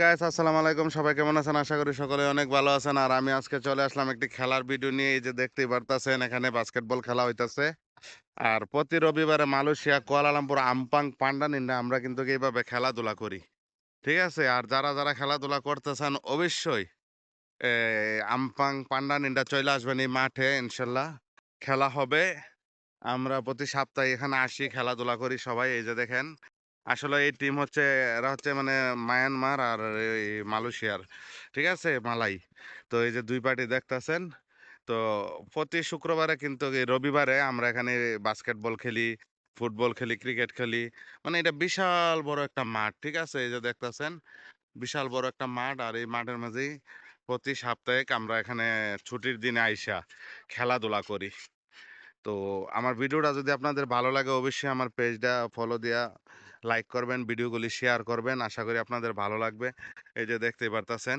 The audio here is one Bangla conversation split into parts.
গাইস আসসালামু আলাইকুম। সবাই কেমন আছেন? আশা করি সকলে অনেক ভালো আছেন। আর আমি আজকে চলে আসলাম একটি খেলার ভিডিও নিয়ে। এই যে দেখতেই পারতাছেন, এখানে বাস্কেটবল খেলা হইতাছে। আর প্রতি রবিবারে মালয়েশিয়া, কুয়ালালামপুর, আমপাং পান্ডানিন্ডা আমরা কিন্তু এইভাবে খেলাধুলা করি। ঠিক আছে? আর যারা যারা খেলাধুলা করতেছেন, অবশ্যই আমপাং পান্ডানিন্ডা চলে আসবেন এই মাঠে, ইনশাল্লাহ। খেলা হবে। আমরা প্রতি সপ্তাহে এখানে আসি, খেলাধুলা করি সবাই। এই যে দেখেন আসলে এই টিম হচ্ছে, এরা হচ্ছে মানে মায়ানমার আর এই মালয়েশিয়ার ঠিক আছে? মালাই। তো এই যে দুই পার্টি দেখতাছেন, তো প্রতি শুক্রবারে কিন্তু রবিবারে আমরা এখানে বাস্কেটবল খেলি ফুটবল খেলি ক্রিকেট খেলি। মানে এটা বিশাল বড় একটা মাঠ, ঠিক আছে? এই যে দেখতাছেন, বিশাল বড় একটা মাঠ আর এই মাঠের মাঝেই প্রতি সাপ্তাহিক আমরা এখানে ছুটির দিনে আইসা খেলাধুলা করি। তো আমার ভিডিওটা যদি আপনাদের ভালো লাগে, অবশ্যই আমার পেজটা ফলো দিয়া লাইক করবেন, ভিডিওগুলি শেয়ার করবেন। আশা করি আপনাদের ভালো লাগবে। এই যে দেখতেই পারতাছেন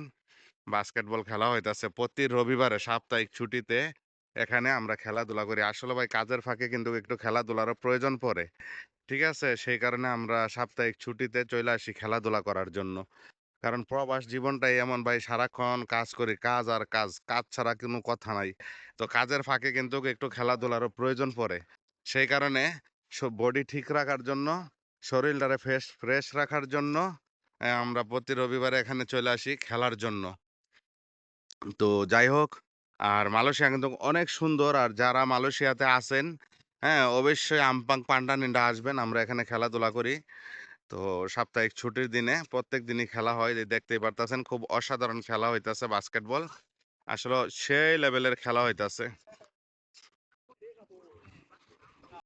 বাস্কেটবল খেলা হইতাছে প্রতি রবিবারে সাপ্তাহিক ছুটিতে। এখানে আমরা খেলাধুলা করি। আসলে ভাই কাজের ফাঁকে কিন্তু একটু খেলাধুলারও প্রয়োজন পড়ে। ঠিক আছে? সেই কারণে আমরা সাপ্তাহিক ছুটিতে চলে আসি খেলাধুলা করার জন্য। কারণ প্রবাস জীবনটাই এমন ভাই, সারাক্ষণ কাজ করি, কাজ আর কাজ। কাজ ছাড়া কোনো কথা নাই। তো কাজের ফাঁকে কিন্তু একটু খেলাধুলারও প্রয়োজন পড়ে। সেই কারণে সব বডি ঠিক রাখার জন্য শরীরটারে ফ্রেশ ফ্রেশ রাখার জন্য আমরা প্রতি রবিবারে এখানে চলে আসি খেলার জন্য। তো যাই হোক, আর মালয়েশিয়া কিন্তু অনেক সুন্দর, আর যারা মালয়েশিয়াতে আসেন হ্যাঁ অবশ্যই আমপাং পান্ডানিন্ডা আসবেন, আমরা এখানে খেলাধুলা করি। তো সাপ্তাহিক ছুটির দিনে প্রত্যেক দিনই খেলা হয় দেখতেই পারতাছেন, খুব অসাধারণ খেলা হইতাছে বাস্কেটবল। আসলে সেই লেভেলের খেলা হইতাছে।